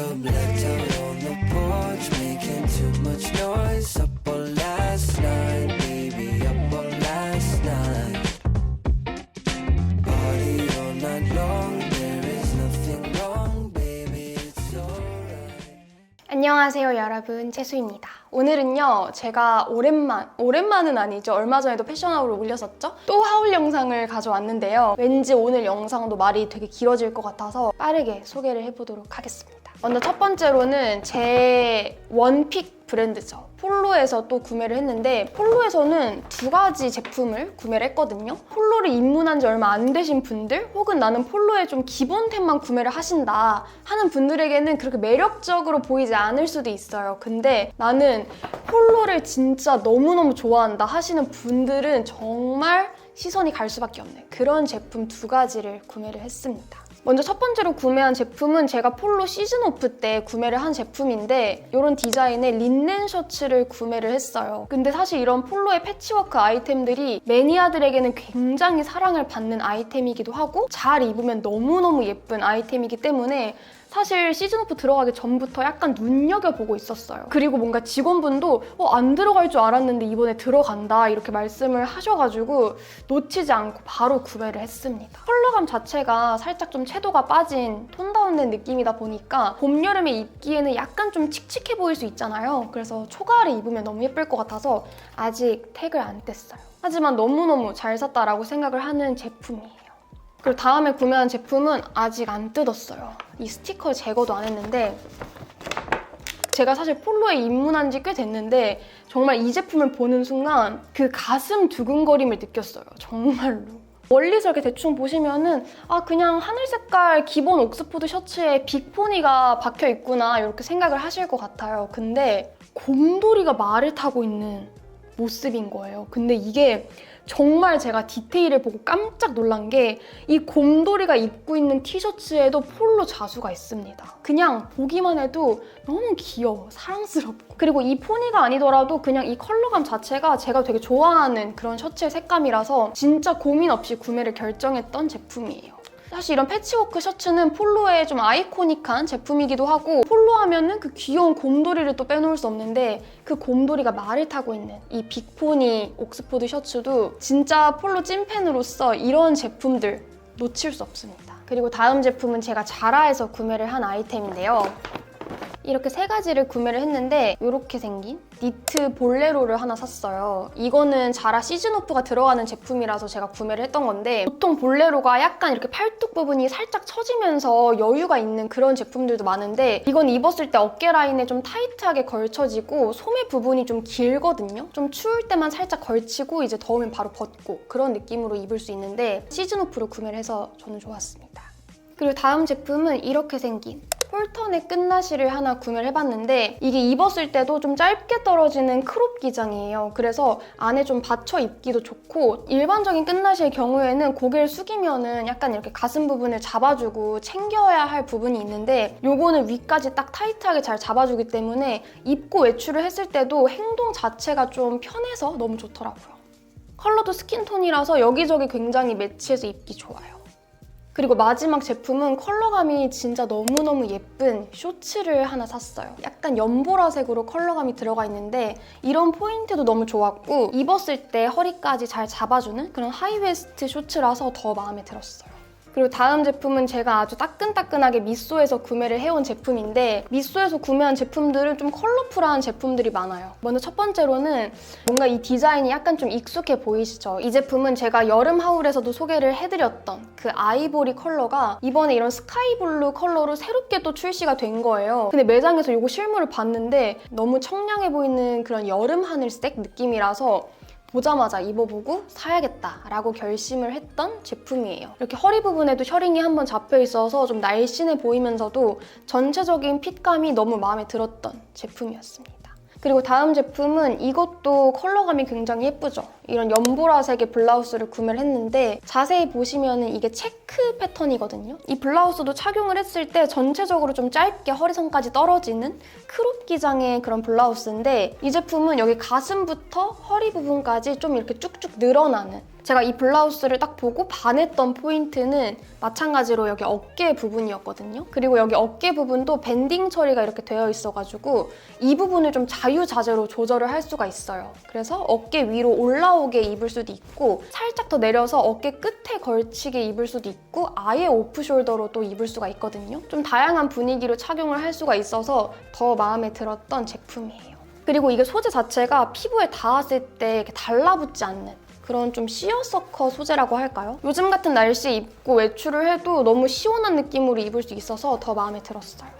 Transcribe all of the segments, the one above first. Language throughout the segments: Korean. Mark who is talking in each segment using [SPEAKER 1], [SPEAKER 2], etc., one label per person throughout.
[SPEAKER 1] club, let out on the porch, making too much noise. Up all last night, baby, up all last night. Party all night long, there is nothing wrong, baby, it's alright.
[SPEAKER 2] 안녕하세요 여러분 채수입니다 오늘은요 제가 오랜만 오랜만은 아니죠 얼마 전에도 패션하우를 올렸었죠 또 하울 영상을 가져왔는데요 왠지 오늘 영상도 말이 되게 길어질 것 같아서 빠르게 소개를 해보도록 하겠습니다 먼저 첫 번째로는 제 원픽 브랜드죠. 폴로에서 또 구매를 했는데 폴로에서는 두 가지 제품을 구매를 했거든요. 폴로를 입문한 지 얼마 안 되신 분들 혹은 나는 폴로의 좀 기본템만 구매를 하신다 하는 분들에게는 그렇게 매력적으로 보이지 않을 수도 있어요. 근데 나는 폴로를 진짜 너무너무 좋아한다 하시는 분들은 정말 시선이 갈 수밖에 없는 그런 제품 두 가지를 구매를 했습니다 먼저 첫 번째로 구매한 제품은 제가 폴로 시즌 오프 때 구매를 한 제품인데 이런 디자인의 린넨 셔츠를 구매를 했어요. 근데 사실 이런 폴로의 패치워크 아이템들이 매니아들에게는 굉장히 사랑을 받는 아이템이기도 하고 잘 입으면 너무너무 예쁜 아이템이기 때문에 사실 시즌 오프 들어가기 전부터 약간 눈여겨보고 있었어요. 그리고 뭔가 직원분도 어, 안 들어갈 줄 알았는데 이번에 들어간다 이렇게 말씀을 하셔가지고 놓치지 않고 바로 구매를 했습니다. 컬러감 자체가 살짝 좀 채도가 빠진 톤 다운된 느낌이다 보니까 봄, 여름에 입기에는 약간 좀 칙칙해 보일 수 있잖아요. 그래서 초가을에 입으면 너무 예쁠 것 같아서 아직 택을 안 뗐어요. 하지만 너무너무 잘 샀다라고 생각을 하는 제품이에요. 그리고 다음에 구매한 제품은 아직 안 뜯었어요. 이 스티커 제거도 안 했는데 제가 사실 폴로에 입문한 지 꽤 됐는데 정말 이 제품을 보는 순간 그 가슴 두근거림을 느꼈어요. 정말로. 멀리서 이렇게 대충 보시면은 아 그냥 하늘 색깔 기본 옥스포드 셔츠에 빅포니가 박혀 있구나 이렇게 생각을 하실 것 같아요. 근데 곰돌이가 말을 타고 있는 모습인 거예요. 근데 이게 정말 제가 디테일을 보고 깜짝 놀란 게 이 곰돌이가 입고 있는 티셔츠에도 폴로 자수가 있습니다. 그냥 보기만 해도 너무 귀여워, 사랑스럽고. 그리고 이 포니가 아니더라도 그냥 이 컬러감 자체가 제가 되게 좋아하는 그런 셔츠의 색감이라서 진짜 고민 없이 구매를 결정했던 제품이에요. 사실 이런 패치워크 셔츠는 폴로의 좀 아이코닉한 제품이기도 하고 폴로 하면은 그 귀여운 곰돌이를 또 빼놓을 수 없는데 그 곰돌이가 말을 타고 있는 이 빅포니 옥스포드 셔츠도 진짜 폴로 찐팬으로서 이런 제품들 놓칠 수 없습니다. 그리고 다음 제품은 제가 자라에서 구매를 한 아이템인데요. 이렇게 세 가지를 구매를 했는데 이렇게 생긴 니트 볼레로를 하나 샀어요. 이거는 자라 시즌 오프가 들어가는 제품이라서 제가 구매를 했던 건데 보통 볼레로가 약간 이렇게 팔뚝 부분이 살짝 처지면서 여유가 있는 그런 제품들도 많은데 이건 입었을 때 어깨 라인에 좀 타이트하게 걸쳐지고 소매 부분이 좀 길거든요. 좀 추울 때만 살짝 걸치고 이제 더우면 바로 벗고 그런 느낌으로 입을 수 있는데 시즌 오프로 구매를 해서 저는 좋았습니다. 그리고 다음 제품은 이렇게 생긴 폴턴의 끝나시를 하나 구매를 해봤는데 이게 입었을 때도 좀 짧게 떨어지는 크롭 기장이에요. 그래서 안에 좀 받쳐 입기도 좋고 일반적인 끝나시의 경우에는 고개를 숙이면은 약간 이렇게 가슴 부분을 잡아주고 챙겨야 할 부분이 있는데 요거는 위까지 딱 타이트하게 잘 잡아주기 때문에 입고 외출을 했을 때도 행동 자체가 좀 편해서 너무 좋더라고요. 컬러도 스킨톤이라서 여기저기 굉장히 매치해서 입기 좋아요. 그리고 마지막 제품은 컬러감이 진짜 너무너무 예쁜 쇼츠를 하나 샀어요. 약간 연보라색으로 컬러감이 들어가 있는데 이런 포인트도 너무 좋았고 입었을 때 허리까지 잘 잡아주는 그런 하이웨스트 쇼츠라서 더 마음에 들었어요. 그리고 다음 제품은 제가 아주 따끈따끈하게 미쏘에서 구매를 해온 제품인데 미쏘에서 구매한 제품들은 좀 컬러풀한 제품들이 많아요. 먼저 첫 번째로는 뭔가 이 디자인이 약간 좀 익숙해 보이시죠? 이 제품은 제가 여름 하울에서도 소개를 해드렸던 그 아이보리 컬러가 이번에 이런 스카이블루 컬러로 새롭게 또 출시가 된 거예요. 근데 매장에서 이거 실물을 봤는데 너무 청량해 보이는 그런 여름 하늘색 느낌이라서 보자마자 입어보고 사야겠다라고 결심을 했던 제품이에요. 이렇게 허리 부분에도 셔링이 한번 잡혀 있어서 좀 날씬해 보이면서도 전체적인 핏감이 너무 마음에 들었던 제품이었습니다. 그리고 다음 제품은 이것도 컬러감이 굉장히 예쁘죠? 이런 연보라색의 블라우스를 구매를 했는데 자세히 보시면 이게 체크 체크 패턴이거든요. 이 블라우스도 착용을 했을 때 전체적으로 좀 짧게 허리선까지 떨어지는 크롭 기장의 그런 블라우스인데 이 제품은 여기 가슴부터 허리 부분까지 좀 이렇게 쭉쭉 늘어나는 제가 이 블라우스를 딱 보고 반했던 포인트는 마찬가지로 여기 어깨 부분이었거든요. 그리고 여기 어깨 부분도 밴딩 처리가 이렇게 되어 있어가지고 이 부분을 좀 자유자재로 조절을 할 수가 있어요. 그래서 어깨 위로 올라오게 입을 수도 있고 살짝 더 내려서 어깨 끝에 걸치게 입을 수도 있고 아예 오프숄더로 또 입을 수가 있거든요. 좀 다양한 분위기로 착용을 할 수가 있어서 더 마음에 들었던 제품이에요. 그리고 이게 소재 자체가 피부에 닿았을 때 이렇게 달라붙지 않는 그런 좀 시어서커 소재라고 할까요? 요즘 같은 날씨에 입고 외출을 해도 너무 시원한 느낌으로 입을 수 있어서 더 마음에 들었어요.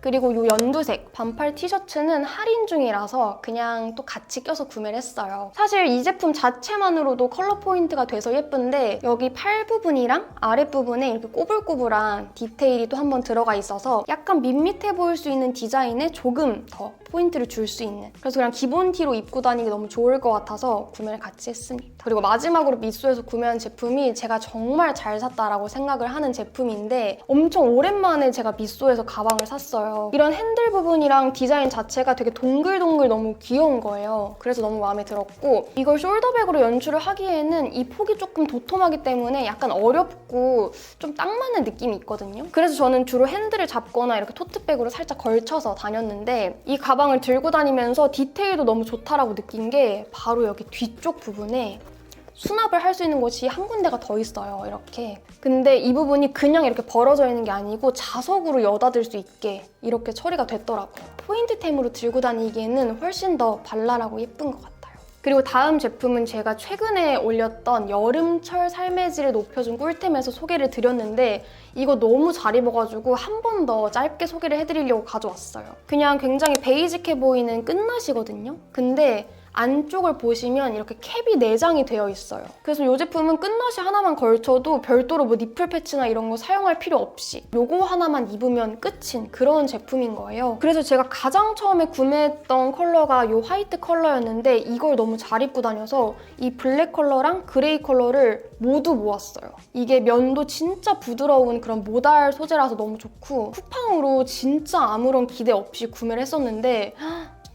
[SPEAKER 2] 그리고 이 연두색 반팔 티셔츠는 할인 중이라서 그냥 또 같이 껴서 구매를 했어요. 사실 이 제품 자체만으로도 컬러 포인트가 돼서 예쁜데 여기 팔 부분이랑 아랫부분에 이렇게 꼬불꼬불한 디테일이 또 한번 들어가 있어서 약간 밋밋해 보일 수 있는 디자인에 조금 더 포인트를 줄 수 있는 그래서 그냥 기본 티로 입고 다니기 너무 좋을 것 같아서 구매를 같이 했습니다. 그리고 마지막으로 미소에서 구매한 제품이 제가 정말 잘 샀다라고 생각을 하는 제품인데 엄청 오랜만에 제가 미소에서 가방을 샀어요. 이런 핸들 부분이랑 디자인 자체가 되게 동글동글 너무 귀여운 거예요. 그래서 너무 마음에 들었고 이걸 숄더백으로 연출을 하기에는 이 폭이 조금 도톰하기 때문에 약간 어렵고 좀 딱 맞는 느낌이 있거든요. 그래서 저는 주로 핸들을 잡거나 이렇게 토트백으로 살짝 걸쳐서 다녔는데 이 가방을 들고 다니면서 디테일도 너무 좋다라고 느낀 게 바로 여기 뒤쪽 부분에 수납을 할 수 있는 곳이 한 군데가 더 있어요. 이렇게. 근데 이 부분이 그냥 이렇게 벌어져 있는 게 아니고 자석으로 여닫을 수 있게 이렇게 처리가 됐더라고요. 포인트템으로 들고 다니기에는 훨씬 더 발랄하고 예쁜 것 같아요. 그리고 다음 제품은 제가 최근에 올렸던 여름철 삶의 질을 높여준 꿀템에서 소개를 드렸는데 이거 너무 잘 입어가지고 한 번 더 짧게 소개를 해드리려고 가져왔어요. 그냥 굉장히 베이직해 보이는 끝낫이거든요. 근데 안쪽을 보시면 이렇게 캡이 내장이 되어 있어요. 그래서 이 제품은 끝나시 하나만 걸쳐도 별도로 뭐 니플 패치나 이런 거 사용할 필요 없이 요거 하나만 입으면 끝인 그런 제품인 거예요. 그래서 제가 가장 처음에 구매했던 컬러가 이 화이트 컬러였는데 이걸 너무 잘 입고 다녀서 이 블랙 컬러랑 그레이 컬러를 모두 모았어요. 이게 면도 진짜 부드러운 그런 모달 소재라서 너무 좋고 쿠팡으로 진짜 아무런 기대 없이 구매를 했었는데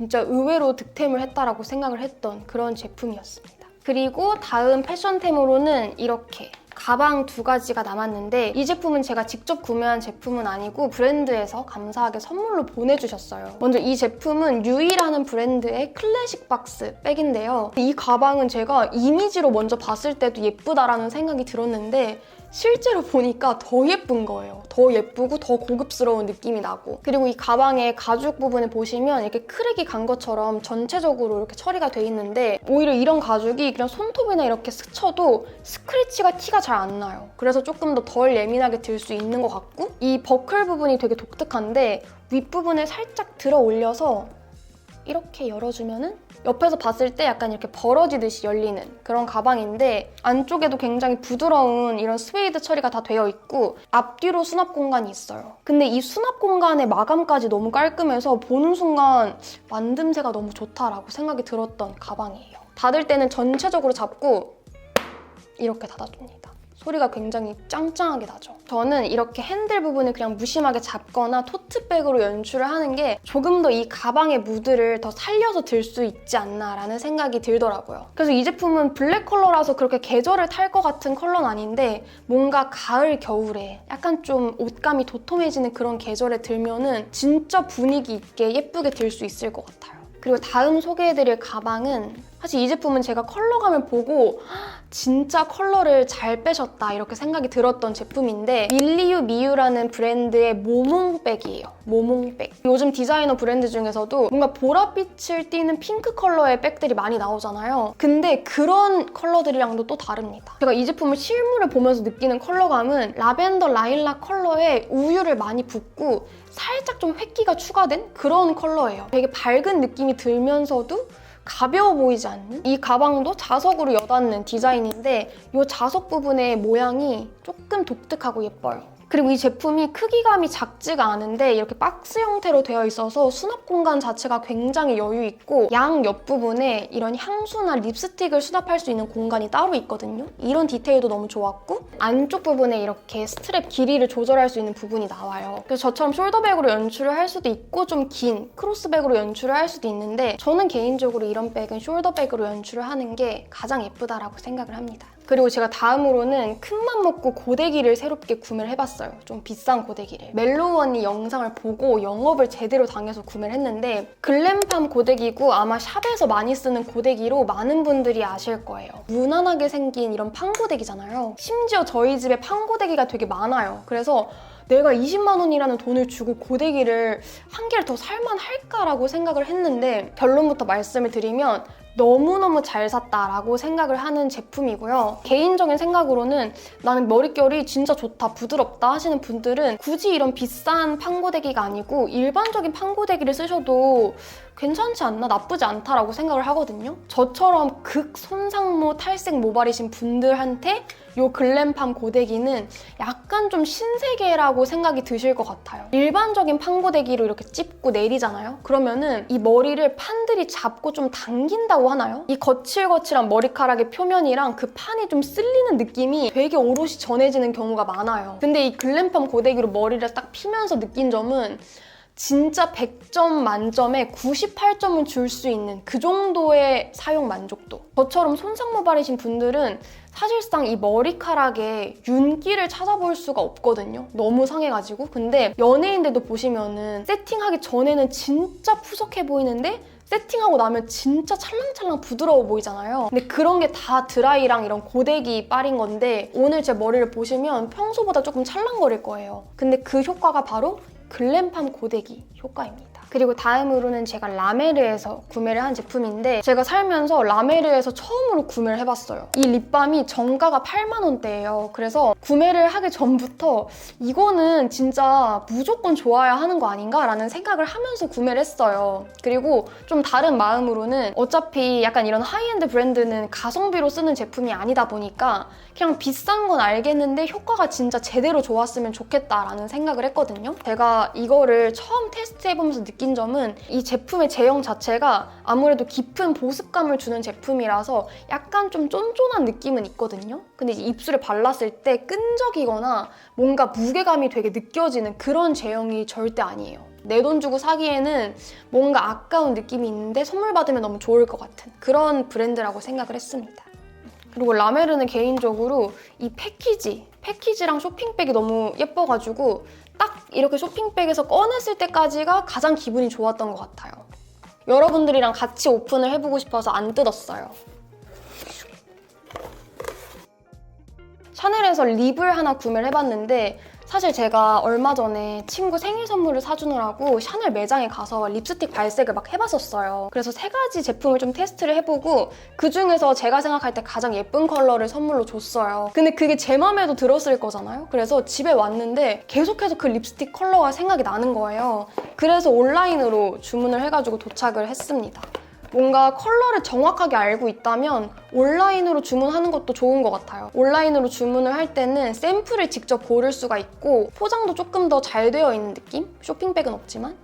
[SPEAKER 2] 진짜 의외로 득템을 했다라고 생각을 했던 그런 제품이었습니다. 그리고 다음 패션템으로는 이렇게 가방 두 가지가 남았는데 이 제품은 제가 직접 구매한 제품은 아니고 브랜드에서 감사하게 선물로 보내주셨어요. 먼저 이 제품은 유이라는 브랜드의 클래식 박스 백인데요. 이 가방은 제가 이미지로 먼저 봤을 때도 예쁘다라는 생각이 들었는데 실제로 보니까 더 예쁜 거예요. 더 예쁘고 더 고급스러운 느낌이 나고. 그리고 이 가방의 가죽 부분을 보시면 이렇게 크랙이 간 것처럼 전체적으로 이렇게 처리가 돼 있는데 오히려 이런 가죽이 그냥 손톱이나 이렇게 스쳐도 스크래치가 티가 잘 안 나요. 그래서 조금 더 덜 예민하게 들 수 있는 것 같고 이 버클 부분이 되게 독특한데 윗부분을 살짝 들어 올려서 이렇게 열어주면은 옆에서 봤을 때 약간 이렇게 벌어지듯이 열리는 그런 가방인데 안쪽에도 굉장히 부드러운 이런 스웨이드 처리가 다 되어 있고 앞뒤로 수납 공간이 있어요. 근데 이 수납 공간의 마감까지 너무 깔끔해서 보는 순간 만듦새가 너무 좋다라고 생각이 들었던 가방이에요. 닫을 때는 전체적으로 잡고 이렇게 닫아줍니다. 소리가 굉장히 짱짱하게 나죠. 저는 이렇게 핸들 부분을 그냥 무심하게 잡거나 토트백으로 연출을 하는 게 조금 더 이 가방의 무드를 더 살려서 들 수 있지 않나라는 생각이 들더라고요. 그래서 이 제품은 블랙 컬러라서 그렇게 계절을 탈 것 같은 컬러는 아닌데 뭔가 가을, 겨울에 약간 좀 옷감이 도톰해지는 그런 계절에 들면은 진짜 분위기 있게 예쁘게 들 수 있을 것 같아요. 그리고 다음 소개해드릴 가방은 사실 이 제품은 제가 컬러감을 보고 진짜 컬러를 잘 빼셨다 이렇게 생각이 들었던 제품인데 밀리유 미유라는 브랜드의 모몽백이에요. 모몽백. 요즘 디자이너 브랜드 중에서도 뭔가 보랏빛을 띠는 핑크 컬러의 백들이 많이 나오잖아요. 근데 그런 컬러들이랑도 또 다릅니다. 제가 이 제품을 실물을 보면서 느끼는 컬러감은 라벤더 라일락 컬러에 우유를 많이 붓고 살짝 좀 획기가 추가된 그런 컬러예요. 되게 밝은 느낌이 들면서도 가벼워 보이지 않는 이 가방도 자석으로 여닫는 디자인인데 이 자석 부분의 모양이 조금 독특하고 예뻐요. 그리고 이 제품이 크기감이 작지가 않은데 이렇게 박스 형태로 되어 있어서 수납 공간 자체가 굉장히 여유 있고 양 옆부분에 이런 향수나 립스틱을 수납할 수 있는 공간이 따로 있거든요. 이런 디테일도 너무 좋았고 안쪽 부분에 이렇게 스트랩 길이를 조절할 수 있는 부분이 나와요. 그래서 저처럼 숄더백으로 연출을 할 수도 있고 좀 긴 크로스백으로 연출을 할 수도 있는데 저는 개인적으로 이런 백은 숄더백으로 연출을 하는 게 가장 예쁘다라고 생각을 합니다. 그리고 제가 다음으로는 큰맘 먹고 고데기를 새롭게 구매를 해봤어요. 좀 비싼 고데기를. 언니 영상을 보고 영업을 제대로 당해서 구매를 했는데 글램팜 고데기고 아마 샵에서 많이 쓰는 고데기로 많은 분들이 아실 거예요. 무난하게 생긴 이런 팡고데기잖아요. 심지어 저희 집에 팡고데기가 되게 많아요. 그래서 내가 20만 원이라는 돈을 주고 고데기를 한 개를 더 살만 할까라고 생각을 했는데 결론부터 말씀을 드리면 너무너무 잘 샀다라고 생각을 하는 제품이고요. 개인적인 생각으로는 나는 머릿결이 진짜 좋다, 부드럽다 하시는 분들은 굳이 이런 비싼 팡고데기가 아니고 일반적인 팡고데기를 쓰셔도 괜찮지 않나, 나쁘지 않다라고 생각을 하거든요. 저처럼 극 손상모 탈색 모발이신 분들한테 요 글램팜 고데기는 약간 좀 신세계라고 생각이 드실 것 같아요. 일반적인 팡고데기로 이렇게 찝고 내리잖아요. 그러면은 이 머리를 판들이 잡고 좀 당긴다고 하나요? 이 거칠거칠한 머리카락의 표면이랑 그 판이 좀 쓸리는 느낌이 되게 오롯이 전해지는 경우가 많아요. 근데 이 글램팜 고데기로 머리를 딱 피면서 느낀 점은 진짜 100점 만점에 98점은 줄 수 있는 그 정도의 사용 만족도. 저처럼 손상 모발이신 분들은 사실상 이 머리카락에 윤기를 찾아볼 수가 없거든요. 너무 상해가지고. 근데 연예인들도 보시면은 세팅하기 전에는 진짜 푸석해 보이는데 세팅하고 나면 진짜 찰랑찰랑 부드러워 보이잖아요. 근데 그런 게 다 드라이랑 이런 고데기 빨인 건데 오늘 제 머리를 보시면 평소보다 조금 찰랑거릴 거예요. 근데 그 효과가 바로 글램팜 고데기 효과입니다. 그리고 다음으로는 제가 라메르에서 구매를 한 제품인데 제가 살면서 라메르에서 처음으로 구매를 해봤어요. 이 립밤이 정가가 8만 원대예요. 그래서 구매를 하기 전부터 이거는 진짜 무조건 좋아야 하는 거 아닌가라는 생각을 하면서 구매를 했어요. 그리고 좀 다른 마음으로는 어차피 약간 이런 하이엔드 브랜드는 가성비로 쓰는 제품이 아니다 보니까 그냥 비싼 건 알겠는데 효과가 진짜 제대로 좋았으면 좋겠다라는 생각을 했거든요. 제가 이거를 처음 테스트해보면서 느낀 점은 이 제품의 제형 자체가 아무래도 깊은 보습감을 주는 제품이라서 약간 좀 쫀쫀한 느낌은 있거든요. 근데 입술에 발랐을 때 끈적이거나 뭔가 무게감이 되게 느껴지는 그런 제형이 절대 아니에요. 내 돈 주고 사기에는 뭔가 아까운 느낌이 있는데 선물 받으면 너무 좋을 것 같은 그런 브랜드라고 생각을 했습니다. 그리고 라메르는 개인적으로 이 패키지, 패키지랑 쇼핑백이 너무 예뻐가지고 딱 이렇게 쇼핑백에서 꺼냈을 때까지가 가장 기분이 좋았던 것 같아요. 여러분들이랑 같이 오픈을 해보고 싶어서 안 뜯었어요. 샤넬에서 립을 하나 구매를 해봤는데 사실 제가 얼마 전에 친구 생일 선물을 사주느라고 샤넬 매장에 가서 립스틱 발색을 막 해봤었어요. 그래서 세 가지 제품을 좀 테스트를 해보고 그 중에서 제가 생각할 때 가장 예쁜 컬러를 선물로 줬어요. 근데 그게 제 맘에도 들었을 거잖아요. 그래서 집에 왔는데 계속해서 그 립스틱 컬러가 생각이 나는 거예요. 그래서 온라인으로 주문을 해가지고 도착을 했습니다. 뭔가 컬러를 정확하게 알고 있다면 온라인으로 주문하는 것도 좋은 것 같아요. 온라인으로 주문을 할 때는 샘플을 직접 고를 수가 있고 포장도 조금 더 잘 되어 있는 느낌? 쇼핑백은 없지만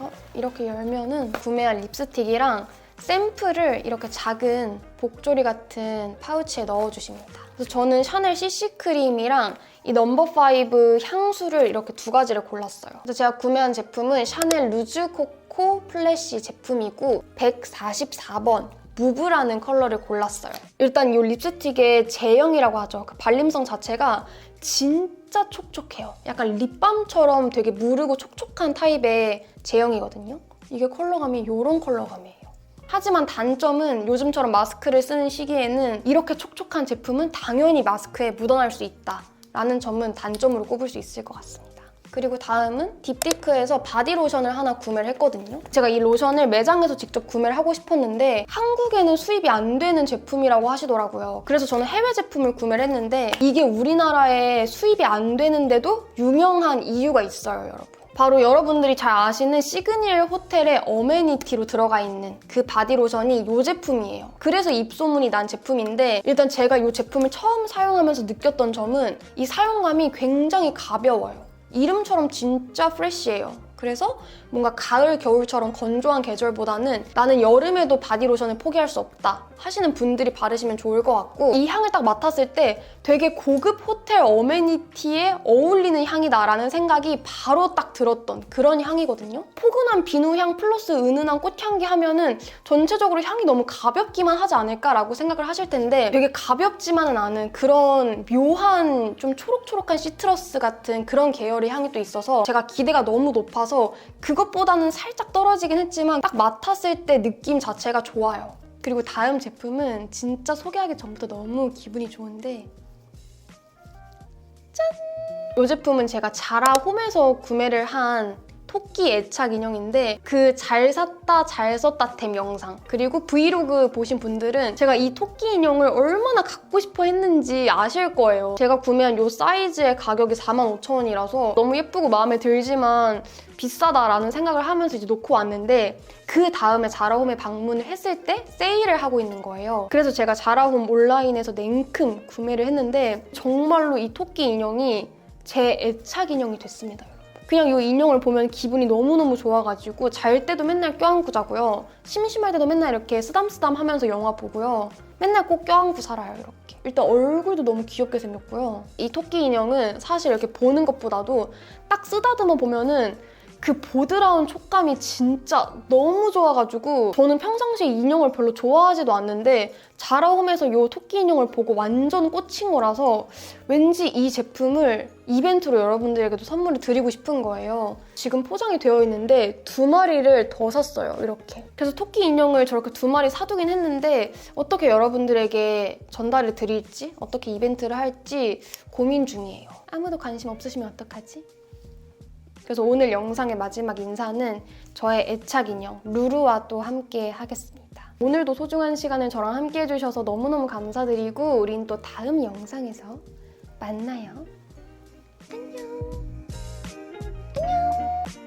[SPEAKER 2] 어, 이렇게 열면은 구매한 립스틱이랑 샘플을 이렇게 작은 복조리 같은 파우치에 넣어주십니다. 그래서 저는 샤넬 CC 크림이랑 이 넘버 5 향수를 이렇게 두 가지를 골랐어요. 그래서 제가 구매한 제품은 샤넬 루즈 코 코 플래시 제품이고 144번 무브라는 컬러를 골랐어요. 일단 이 립스틱의 제형이라고 하죠. 그 발림성 자체가 진짜 촉촉해요. 약간 립밤처럼 되게 무르고 촉촉한 타입의 제형이거든요. 이게 컬러감이 이런 컬러감이에요. 하지만 단점은 요즘처럼 마스크를 쓰는 시기에는 이렇게 촉촉한 제품은 당연히 마스크에 묻어날 수 있다. 라는 점은 단점으로 꼽을 수 있을 것 같습니다. 그리고 다음은 딥티크에서 바디로션을 하나 구매를 했거든요. 제가 이 로션을 매장에서 직접 구매를 하고 싶었는데 한국에는 수입이 안 되는 제품이라고 하시더라고요. 그래서 저는 해외 제품을 구매를 했는데 이게 우리나라에 수입이 안 되는데도 유명한 이유가 있어요, 여러분. 바로 여러분들이 잘 아시는 시그니엘 호텔의 어메니티로 들어가 있는 그 바디로션이 이 제품이에요. 그래서 입소문이 난 제품인데 일단 제가 이 제품을 처음 사용하면서 느꼈던 점은 이 사용감이 굉장히 가벼워요. 이름처럼 진짜 프레쉬해요. 그래서 뭔가 가을, 겨울처럼 건조한 계절보다는 나는 여름에도 바디로션을 포기할 수 없다 하시는 분들이 바르시면 좋을 것 같고 이 향을 딱 맡았을 때 되게 고급 호텔 어메니티에 어울리는 향이다라는 생각이 바로 딱 들었던 그런 향이거든요. 포근한 비누향 플러스 은은한 꽃향기 하면은 전체적으로 향이 너무 가볍기만 하지 않을까라고 생각을 하실 텐데 되게 가볍지만은 않은 그런 묘한 좀 초록초록한 시트러스 같은 그런 계열의 향이 또 있어서 제가 기대가 너무 높아서 그것보다는 살짝 떨어지긴 했지만 딱 맡았을 때 느낌 자체가 좋아요. 그리고 다음 제품은 진짜 소개하기 전부터 너무 기분이 좋은데 짠! 이 제품은 제가 자라 홈에서 구매를 한 토끼 애착 인형인데 그 잘 샀다 잘 썼다 템 영상 그리고 브이로그 보신 분들은 제가 이 토끼 인형을 얼마나 갖고 싶어 했는지 아실 거예요 제가 구매한 이 사이즈의 가격이 45,000원이라서 너무 예쁘고 마음에 들지만 비싸다라는 생각을 하면서 이제 놓고 왔는데 그 다음에 자라홈에 방문을 했을 때 세일을 하고 있는 거예요. 그래서 제가 자라홈 온라인에서 냉큼 구매를 했는데 정말로 이 토끼 인형이 제 애착 인형이 됐습니다. 그냥 이 인형을 보면 기분이 너무너무 좋아가지고 잘 때도 맨날 껴안고 자고요. 심심할 때도 맨날 이렇게 쓰담쓰담 하면서 영화 보고요. 맨날 꼭 껴안고 살아요, 이렇게. 일단 얼굴도 너무 귀엽게 생겼고요. 이 토끼 인형은 사실 이렇게 보는 것보다도 딱 쓰다듬어 보면은 그 보드라운 촉감이 진짜 너무 좋아가지고 저는 평상시에 인형을 별로 좋아하지도 않는데 자라홈에서 이 토끼 인형을 보고 완전 꽂힌 거라서 왠지 이 제품을 이벤트로 여러분들에게도 선물을 드리고 싶은 거예요. 지금 포장이 되어 있는데 두 마리를 더 샀어요, 이렇게. 그래서 토끼 인형을 저렇게 두 마리 사두긴 했는데 어떻게 여러분들에게 전달을 드릴지, 어떻게 이벤트를 할지 고민 중이에요. 아무도 관심 없으시면 어떡하지? 그래서 오늘 영상의 마지막 인사는 저의 애착 인형 루루와 또 함께 하겠습니다. 오늘도 소중한 시간을 저랑 함께 해주셔서 너무너무 감사드리고 우린 또 다음 영상에서 만나요. 안녕. 안녕.